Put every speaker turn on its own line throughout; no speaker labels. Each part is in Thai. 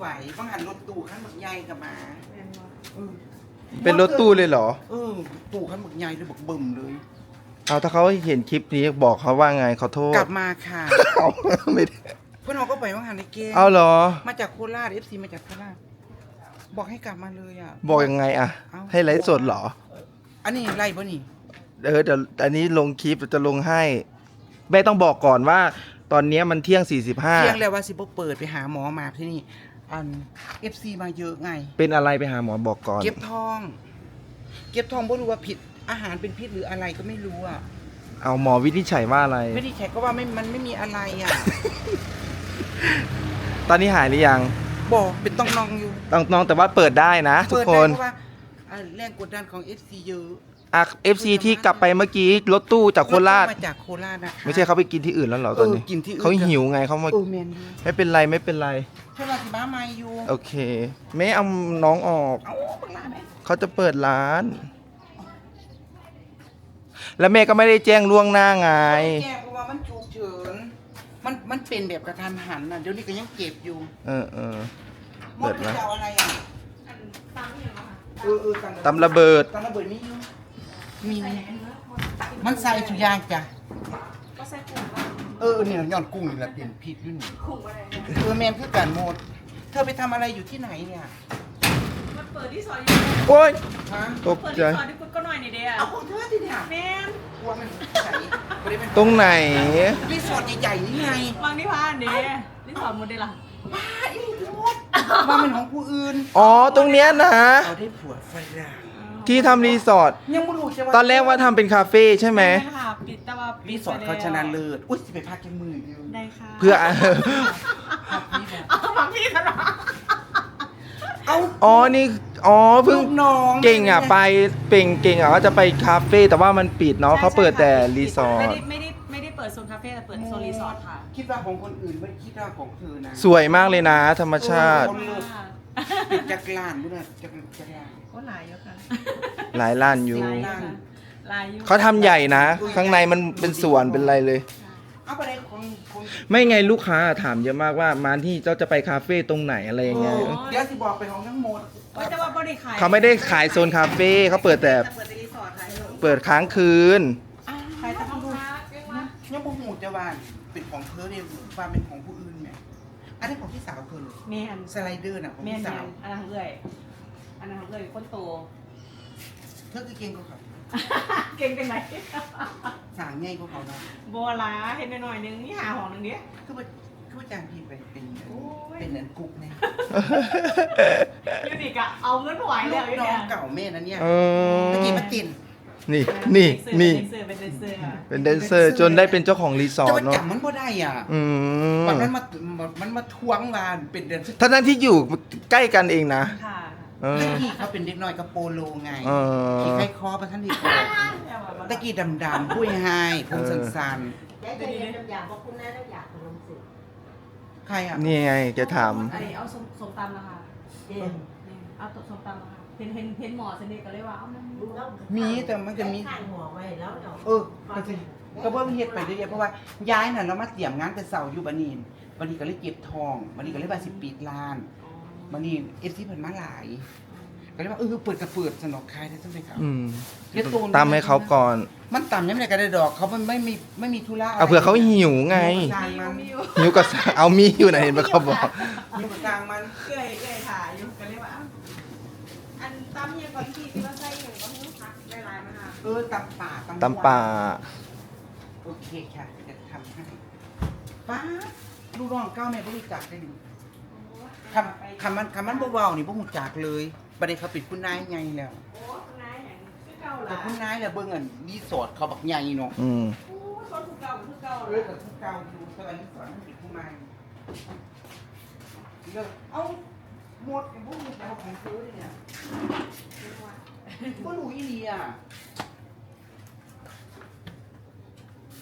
ไหวบางหันรถตู้ขั้นหมึกใหญ่กับมาเออ
เป็นรถตู้เลยเหรอ
เออตู้ขั้นหมึกใหญ่เลยบอกบึมเลย
เอาถ้าเขาเห็นคลิปนี้บอกเขาว่าไงขอโทษ
กลับมาค่ะ
เอาไม่ได้
เพื่อนเราก็ไปบางหันในเกม
เอาเหรอ
มาจากโคราชเอฟซีมาจากโคราชบอกให้กลับมาเลยอะ
บอกยังไงอะ
เอ้า
ให้ไลฟ์สดเหรอ
อันนี้ไล่ปะนี่
เออเดี๋ยวอันนี้ลงคลิปจะลงให้แม่ต้องบอกก่อนว่า ตอนเนี้ยมันเที่ยง
เที่ยง
45
แล้วว่าสิบเปิดไปหาหมอมาที่นี่ อันเอฟซีมาเยอะไง
เป็นอะไรไปหาหมอบอกก่อน
เก็บทอง เก็บทองไม่รู้ว่าผิดอาหารเป็นพิษหรืออะไรก็ไม่รู้อะ
เอาหมอวินิจฉัยว่าอะไร
ไม่ได้แขกก็ว่าไม่มันไม่มีอะไรอะ
ตอนนี้หายหรือยัง
บอกเป็นต้องนองอยู่
ต้องน้องแต่ว่าเปิดได้นะทุก
เปิด
ค
ได้
น
เพราะว่าอ่าแรงกดดันของเอฟซีเยอะ
อะ FC ที่กลับไปเมื่อกี้รถตู้จากโคราช
มาจากโคราชนะคะ
ไม่ใช่เขาไปกินที่อื่นแล้วเหรอตอนนี้
เออกินที่อื่น
เขาหิวไงเขามา
เออแมนยู
ไม่เป็นไรไม่เป็นไร
ใช่ว่าสิบ้าไม่อยู่
โอเคแม่เอาน้องออก
เอ้าบังลาไหม
เขาจะเปิดร้าน แล้วแม่ก็ไม่ได้แจ้งล่วงหน้าไง
แกเพราะว่ามันฉุกเฉินมันมันเป็นแบบกระทันหันน่ะเดี๋ยวนี้ก็ยังเก็บอยู่
เออเออ
ม
เปิ
ด
ด
มัน
นะ
จะเอาอะไรอะเออเออ
ตำระเบิด
ตำระเบิดมีอยู่ มี มันใส่ทุกอย่างจ้ะ
ก็ใส่ถุงว่า
เออเนี่ยย้อนกุ้งนี่แหละเปลี่ยนผิดอยู่นี่
ถุงอะไร
เออแมนคือการโมด เธอไปทำอะไรอยู่ที่ไหนเนี่ย
มันเปิดที่ซอยอยู่
โอ้ย
ฮะ
ตก
เปิด
ใจ
ที่ซอยที่พุทธก็หน่อยนี่เดีย
เอาของเธอที่เนี่ย
แม่น
กลัวมันใส่ไม่ได้เป็น
ตรงไหน
รีสอร์ทใหญ่ๆนี่ไง
วางที่พานเดียที่สอนหมดเลยล่ะ
บ้าอีหลีทั้งหมดว่ามันของผู้อื่น
อ๋อ ตรงเนี้ยนะ
เอาได้ผัวฝรั่ง
ที่ทำรีสอร์ท
ยังไม่รู้ใช่ว่า
ตอนแรกว่าทำเป็นคาเฟ่ใช่ไหม
ด้ค่ะปิดแต่ว่าปิ
รี
ด
สอร์ทเขาชนะเลิศอุ้ยสิไปพักแค่มือเดียว
ได้ค่ะ
เพื่อ
พักนี่แบบ
เอาฟังพี่กันหรอ
เอา
อ๋อ นี่ อ๋อ เพิ่ง
ลูกน้อง
เก่งอะ ไปเป่งเก่งอะว่าจะไปคาเฟ่แต่ว่ามันปิดเนาะเขาเปิดแต่รีสอร์
ไม่
ท
ได้ไม่ได้ไม่ได้เปิดโซนคาเฟ่แต่เปิดโซนรีสอร์ทค่ะ
คิดว่าของคนอื่นไม่คิดว่าของเธอนะ
สวยมากเลยนะ ธรรมชาติ
เออปิด จักรลานด้วยจักรจักรลาน
ก็หลายเยอะค่ะ
หลายล้านอยู่
หลายเยอะค่ะหลายอยู่
เขาทำใหญ่นะ ข้างในมันเป็นสวนเป็นอะไรเลย
เอาไปเลยของของ
ไม่ไงลูกค้าถามเยอะมากว่ามาที่เจ้าจะไปคาเฟ่ตรงไหนอะไรยังไง
เออเดี๋ยวสิบอกไปของทั้งหมด
เอ้ยแต่ว่าบ่ได้ขาย
เขาไม่ได้ขายโซนคาเฟ่เขาเปิดแต่
เปิดแต่รีสอร์ทขายอยู่
เปิดค้างคืน
อ้าว
ขายแต่ห้องพักเรียกว่า
ยังบ่หูจะว่าเป็นของเธอเนี่ยว่าเป็นของผู้ อื่นไหมอันนี้ของพี่สาวเธอเลย
แม่น
สไลเดอร์น่ะของ
แม่น
พี่
แม่
สาวน
อันนั้นของเอ้ยอันนั้นของเอ้ยคนโต
เธอคือเก่งกว่าเขา
เก่งจังไหน
สางง่ายกว่าเขาเนาะ
โบลาเห็นหน่อยๆนึงนี่หาหองหนึงเนี้ย
คือว่าคือว่าจ้างพี่ไปเป็น
โอ้ย
เป็นเหมือนกุ๊กเนี่ย
ยูนิคอะเอาเงินไหว
ลู
เลย
กน้อ
เนี่
ง
ย
เก่าแม่นะเนี่ย
เออ
เมื่อกี้มาติน
นี่นี่นี่
เป็นแดนเซอร์
เป็นแดนเซอร์จนได้เป็นเจ้าของรีสอ
จะ
ร์ท
มา
เนาะ
จับมันบ่ได้อะ
อืม
วันนั้นมามันมาทวงมาเป็นเดือน
ทั้งนั้นที่อยู่ใกล้กันเองนะ
ค่ะ
เออ
พี่เขาเป็นเด็กน้อยกับโปโลไง
เออ
ขี่ไข้คอประท่านดีกว่าตะกี้ดำดำพุ้ยไฮผมสันสัน
ยายใจเย็นๆอยากบอกคุณแม่แล้วอยากขนมสิ
ๆใครอะ
นี่ไงแกถาม
อันนี้เอาส้มส้มตำนะคะ
เย็น
เอาตัวส้มตำนะคะ เห็นเห็นเห็นหมอสนิทก็เลยว่าเอามัน
ดูแล้ว
มีแต่มันจะมี
ข้างหัวไว้แล้วเดี๋ยว
เออก็สิก็เบิ่งเฮ็ดไปเรื่อยๆเพราะว่าย้ายน่ะเรามาเตรียมงานแต่เสาอยู่บัดนี้บัดนี้ก็เลยเก็บทองบัดนี้ก็เลยว่าสิปิดร้านบัดนี้ FC เพิ่นมาหลายก็เลยว่าเออเปิดก็เปิดสนอกขายได้จังได๋ครับ
อืม
เดี๋ยวตูน
ตามให้เขาก่อน
มันต่ำยังไงก็ได้ดอกเขามันไม่มีไม่มีธุระะไร
เอาเผื่อเขาหิวไง
สร้างมัน
มี
หิวก็เอามีอยู่ไหนเห็นไหมเขาบอก
อยู่กลางมัน
เกยเกย
เออตำป่า
ตำป่า
โอเคค่ะจะทำให้ป้าดลูกน้องเก้าแม่บ่รู้จักได้ดูคำคำมันคำมันเบาๆนี่บ่รู้จักเลยบัดนี้เขาปิดคุณนายไงแล้ว
โอ้คุณนายแห่งคือเก่า
แต่
ล่ะ
คุณนายแล้วเบิ่งอันรีสอร์ทเขาบักใหญ่เนาะ
อืม
โอ้ชนคือเก่าคือเก่า
เออกับทุกเก่าอยู่แต่ว่ารีสอร์ทมันปิดคุณนายเลิกเอ้าหมดไอ้บ่รู้จักของซื้อเลยเนี่ยบ่รู้อีหลีอะ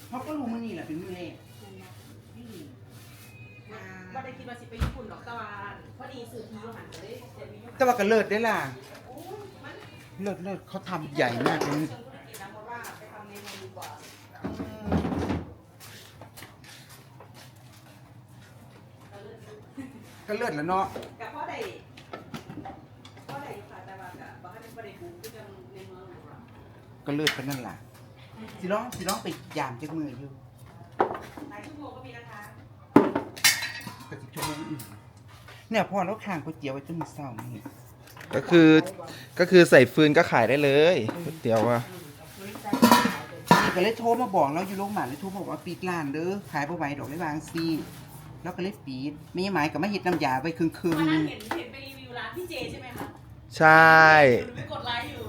เขาก็รู้มันนี่แหละเป็นมือแรกอีหลี
ว่าได้คิดว่าสิไปญี่ปุ่นหรอกตะวันพอดีสื่อทีหันไปได้เจ็ดวิ
แต่ว่าก็เลิศได้ล่ะ
โอ้ยมัน
เลิศเลิศเขาทำใหญ่มากเลย
เชิงธุรกิจนะเพราะว่าไปทำในเมืองดีกว่า
ก็เลิศแล้วเนาะ
กับพอก็ได้ค่ะแต่ว่าก็บ่ให้เป็นประเด็นบุกที่จะในเมืองหรอก
ก็เลือดไปนั่นล่ะ สิร้องสิร้องไปยามจักมืออยู่
หลายชั่วโมงก็มีนะคะ
ก็สิชั่วโมงอื่นเนี่ยพอแล้วข้างก๋วยเตี๋ยวไว้จนมื้อเช้านี่
ก็คือก็คือใส่ฟืนก็ขายได้เลยก๋วยเตี๋ยวอะ
นี่ก็เลยโทรมาบอกเราอยู่โรงพยาบาลเลยโทรมาบอกว่าปิดร้านเด้อขายบ่ไหวดอกเลยวาจั่งซี่แล้วก็เลยปิดไม่หมายก็มาเฮ็ดน้ำยาไว้ครึ่ง
วัน
ๆ
นั้
นึ
น
ง
เห็นเห็นไปรีวิวร้านพี่เจใช่ไหมคะ
ใช่
หนูไปกดไลค์อยู่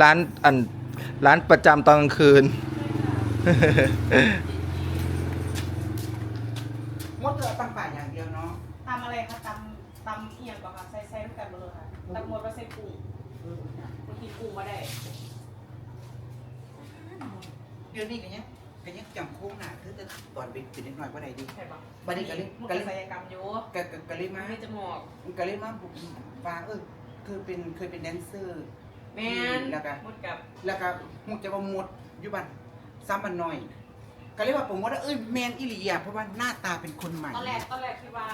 ร้านอัน ร้านประจำตอนกลางคืน
หมดเด้อตั้งป่าอย่างเดียวเนาะ
ตำอะไรคะตำตำเอียงก่อนค่ะใส่ใส่ด้วยกันหมดเลยค่ะตำหมดว่าใส่กุ้งบางทีกุ้งมาได้
เดี๋ยวนี้ก็ยังก็ยังจำโค้งหน้าคือแต่ตอนเป็นเป็นนิดหน่อยบ่ได้ดี
ใช่ปะ
บัดนี้ก็เลย
มัน
ก็
ก็
เลย
ศัลยกรรมอยู่
ก็ก็ก็เลยมา
ไม่จะหมอก
ก็เลยมาบุกฟ้าเออคือเป็นเคยเป็นแดนเซอร์
แมน
แล้วก็
หมดกับ
แล้วก็ฮู้จะว่าหมดอยู่บ้านซ้ำบันหน่อย ก็เลยว่าผมว่าเอ้ยแมนอิลีอะเพราะว่าหน้าตาเป็นคนใหม่
ตอนแรกตอนแรกคิดว่า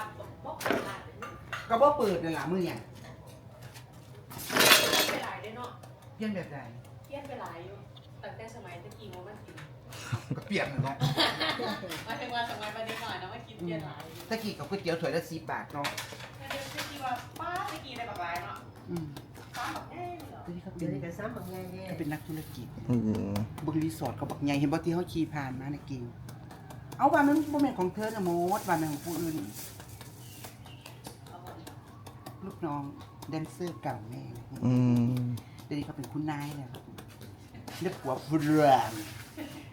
บอกเปิดร้านเก็
บ่เปิดนั่นล่ะมื้อเนี่ย
พี้ยนไปหลายได้เนาะ
เพี้ยนแบบใด
เพี้ยนไปหลายอยู่ตั้งแต่สมัยตะกี้มันมากิน
ก็เปลี่ยนเนาะ
หมายถึงว่าสมัยปัจจุบันนะมากินเพี้ยนหลายอยู่
ตะกี้กับก๋วยเตี๋ยวถ้วยละ10บาทเนาะ
แต่เดี๋ยวตะกี้ว่าป้าตะกี้ได้แบบหลายเนาะ
อืม
ป้าแบบเอ้ยเหรอ
ตะกี้ เขาเป็
เดี๋ยวนนี้ก็ซ้ำบางไงเนี่ย
เขาเป็นนักธุรกิจ
อืม
เบึงรีสอร์ทเขาบักใหญ่เห็นบ่ที่เขาขี่ผ่านมาในกิงเอาว่ามันบ่แม่นของเธอนะโมดว่าแม่นของผู้อื่น
เอาหมด
ลูกน้องแดนเซอร์เก่าแม่
อืม
เดี๋ยวนี้เขาเป็นคุณนายแล้วเรียกผัวเฟื่อง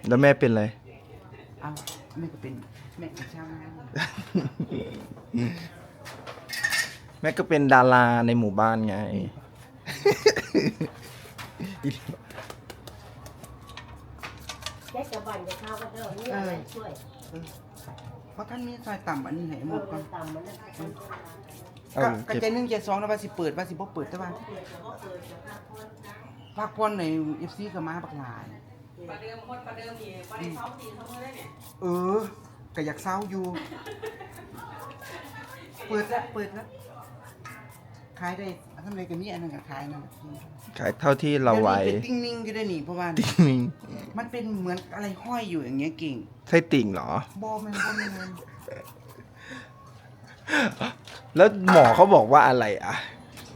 แล้วแม่เป็นอะไร
เอาแม่ก็เป็นแม่เป็นชาวนา
แม่ก็เป็นดาราในหมู่บ้านไง
แค่กระบันจะเข้าก็เด้อนี่อะไรช่วย
เออเพราะท่านมีซอยต่ำอันนี้ให้หม
เอ
ดก่อ
อนต่ำมันนั่นก็
เอา
ก็กระ
เก็บ
จายหนึ่งใจสองแล้วว่าสิเปิดว่าสิบ่เปิดแต่ว่า
เปิดก็เปิดจะพักคน
พักพรใน FC ก็มาบักหลาย
ประเดิมคนประเดิมอีกประเดิมเช้าตีเช้าเมื่อได้เนี่ย
เออก็อยากเศร้าอยู่ เปิดละเปิดละ ขายได้ทำไรก็มีอันนึงก็ขายนั่นน่ะ
ขายเท่าที่เราไหว
ดี๋ยวนี้เป็นติ้งนิ่งก็ได้นี่เพราะว่า
ติ่ง
มันเป็นเหมือนอะไรห้อยอยู่อย่างเงี้ยเก่ง
ใช่ติ่งเหรอ
บอมันบอมัน
แล้วหมอเขาบอกว่าอะไรอะ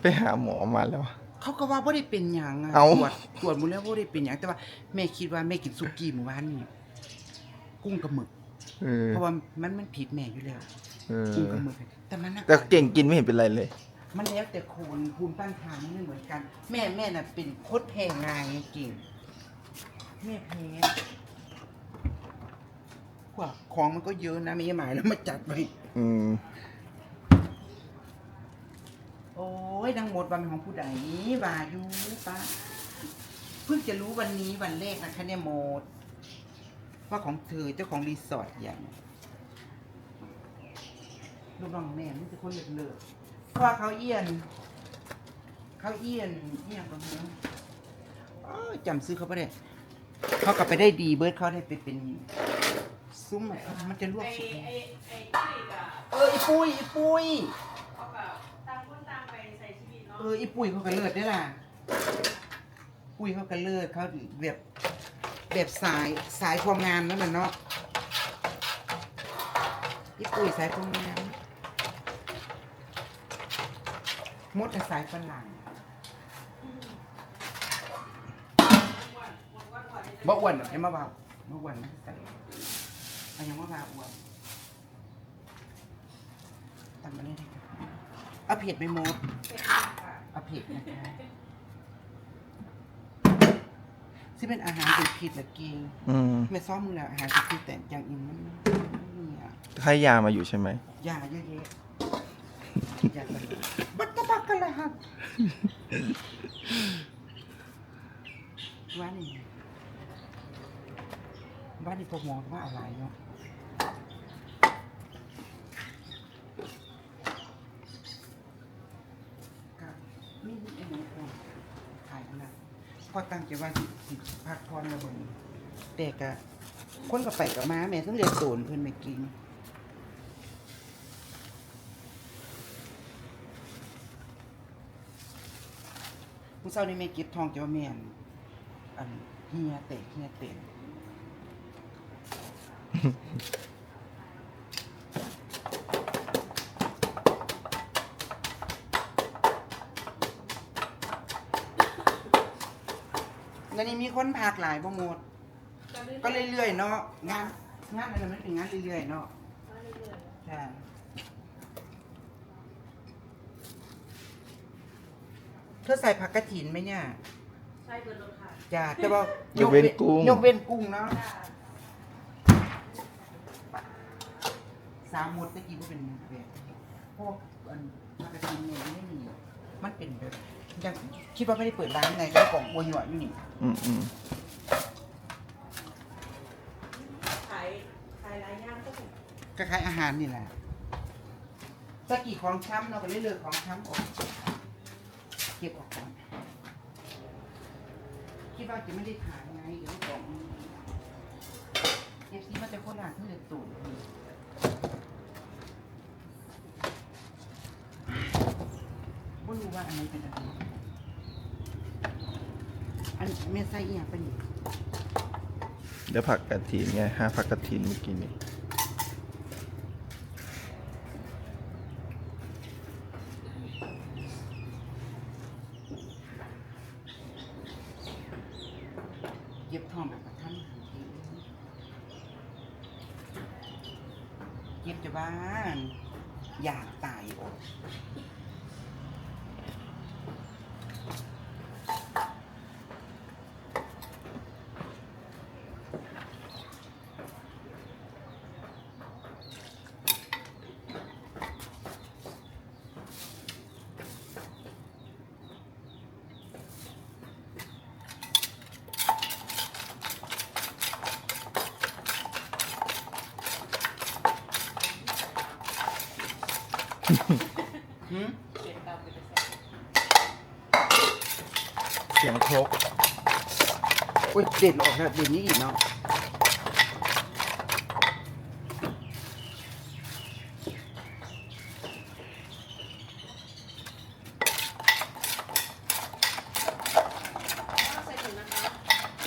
ไปหาหมอมาแล้ว
เขาก็ว่าบ่ได้เป็นหยังอะ
เอ้า
ตรวจตรวจหมดแล้วบ่ได้เป็นหยังแต่ว่าแม่คิดว่าแม่กินสุกี้เมื่อวานนี่กุ้งกับหมึก
เออ
เพราะว่ามันมันผิดแม่อยู่แล้ว
เออ
กุ้งกับหมึกแต่มันน่ะ
แต่เก่งกินไม่เห็นเป็นไรเลย
มันแล้วแต่คนภูมิต้านทานไม่เหมือนกัน แม่แม่น่ะเป็นโคตรแพ้งายไงเก่งแม่แพ้กว่าของมันก็เยอะนะไม่ใช่หมายแล้วมาจัดไป
อืม
โอ้ยดังหมดวันเป็นของผู้ใดว่าอยู่ป้าเพิ่งจะรู้วันนี้วันแรกนะคะเนี่ยโมด ว่าของเธอเจ้าของรีสอร์ทอย่างลูกน้องแม่นี่จะคนเลิศเลิศ เพราะว่าเขาเอียน เขาเอียนเอียนตรงนี้อ้าวจำซื้อเขาไม่ได้ เขากลับไปได้ดีเบิร์ดเขาได้ไปเป็นซุ้มอะมันจะลวก
ไอ้
สุก
ไอ้ไอ้ตุ้ยกับ
เอออีปุ้ยอีปุ้ย
เขากับต่างคนต่างไปใส่ชีวิตเนาะ
เอออีปุ้ยเขาก็เลิศได้ล่ะ ปุ้ยเขาก็เลิศเขาแบบแบบสายสายความงามนั่นแหละเนาะอีปุ้ยสายความงาม มดแต่สายฝรั่งบ่อ้วนหรอกยังมาบ่าวบ่อ้วนนะใส่เอายังมาบ่าวอ้วนทำมาได้เลยครับเอาเผ็ดไหมมด
เป็นค่ะ
เอาเผ็ดนะคะที่เป็นอาหารเป็นผิดหรือกิน
อืม
ไม่ซ้อมมึงแล้วอาหารเป็นผิดแต่อย่างอื่นมันไม่มีอะ
ให้ยามาอยู่ใช่ไหม
ยาเยอะแยะ ยาตลอดบัตตะบัก กันละครับว่านี่ว่านี่พวกหมอว่าอะไรเนาะก็นี่นี่ไอ้หนูคนขายนะก็ตั้งใจว่าสิพักพรระเบิดแต่ก็คนก็ไปกับมาแม่ต้องเรียนโตนเพื่อนไม่กิน ผู้เศร้านี่แม่เก็บทองจะว่าแม่นอันเฮียเตะเฮียเตะแล้วนี่มีคนพากหลายบ่หมด ก็เรื่อยๆเนาะงานงานอะไรมันเป็นงานเรื่อยๆเนาะใช่ เธอใส่ผักกระถินไหมเนี่ย
ใช่เบอร์รถค่ะ
จ้าแต่ว่าย
กเว้นกุ้ง
ยกเว้นกุ้งเนาะสามหมดตะกี้ก็เป็นแบบพวกอันผักกระถินเนี่ยไม่มีมันเป็นแบบยังคิดว่าไม่ได้เปิดร้านไงก็กล่องอวยหน่อยอยู่นี่
อืมอืม
ขายขายหลายอย่างก็ถูก
คล้ายๆอาหารนี่แหละตะกี้ของช้ำเราก็เลยเลิกของช้ำออก เก็บออกก่อนคิดว่าจะไม่ได้ขายไงเดี๋ยวของเอฟซีมันจะโคตรหนาขึ้นเลยตู่ไม่รู้ว่าอันไหนเป็นอะไรอันเมสไซเอียเป็นอีก
เดี๋ยวผักกระถินไงหาผักกระถินเมื่อกี้นี้
เย็บทองแบบประทันเย็บจะบ้าน อยากตายอด หืม
เขียนตามเป็นแสน
เสียงครก
อุ้ยเด่นออกแล้วเด่นนี้อีกเนาะ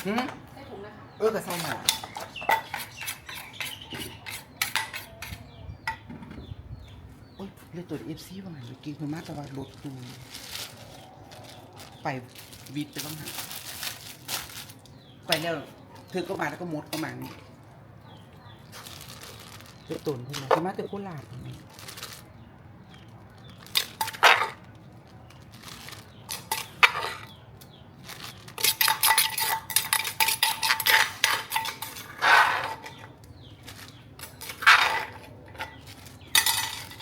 หืม
ใส่ถุงนะคะ
เออกระใส่หน่อยโอ้ยเรียกตัวเอฟซีว่าไงเมื่อ กี้คุณมาตะวันรถตูไปวิดไปบ้างหาไปแล้วเธอก็มาแล้วก็มดก็มานี่เจ้าตุนคุณมาคุณมาแต่โคราชนี่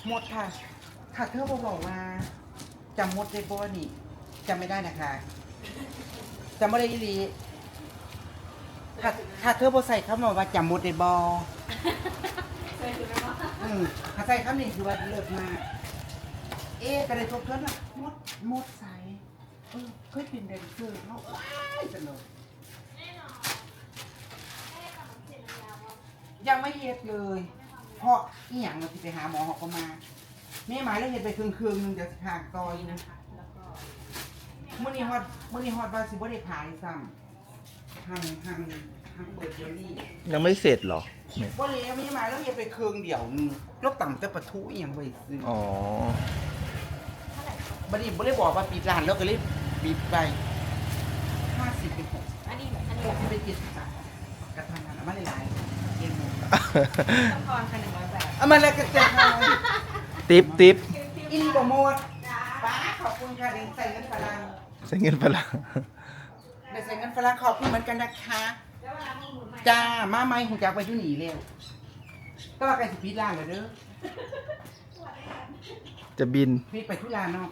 มดค่ะ ค่ะเธอบอกว่าจำมดได้บ่นี่จำไม่ได้นะคะจำไม่ได้อีหลีถ้าถ้าเธอบ่ใส่คำว่าจำมดได้บ่
ใส่ถุงนะคะ
อืมถ้าใส่คำนี้คือว่าเลิศมากเอ๊ะก็เลยทบทวนว่ามดมดใส่เออเคยเป็นแดนเซอร์เนาะว้ายสนุกยังไม่เฮ็ดเลย เพราะอีหยังเราที่ไปหาหมอเขาก็มา แม่หมายแล้วเฮ็ดไปครึ่งคืนนึงเดี๋ยวสิหากต่ออยู่นะ
นะคะ แล้วก็
มื้อนี้ฮอดมื้อนี้ฮอดว่าสิบ่ได้ขายซ้ำหังหังหังเปิดเดี๋ยวนี้
ยังไม่เสร็จเหรอเนี่ย
บ่เลยแม่หมายแล้วเฮ็ดไปครึ่งเดียวนึงแล้วต่ำแต่ปะทุอีหยังไว้ซื้อ
อ๋อ
บัดนี้บ่ได้บอกว่าปิดร้านแล้วก็เลยปิดไปห้าสิบเป็นหก
อันนี้อันนี้
หกสิบเป็นเจ็ดสิบบาทกระทำงานเอามาหลายๆเย็นหมด
ต้องทอนค่ะหนึ่งร้อยบาท
เอามาแล้วก็จะท
ติ๊บติ๊บำ
อีนี่บ่หมดป้าขอบคุณค่ะเดี๋ยวใส่เงินฝรั่ง
ใช้เงินฝรั่ง
เดี๋ยวใส่เงินฝรั่งขอบคุณเหมือนกันนะคะ
แล้วเวลามึงหมุนใหม่
จ้ามาใหม่หูจักไปอยู่หนีเร็วก็ว่าใกล้สิปิดร้านแล้วเด้อ
จะบิน
ปิดไปทุร้านเนาะ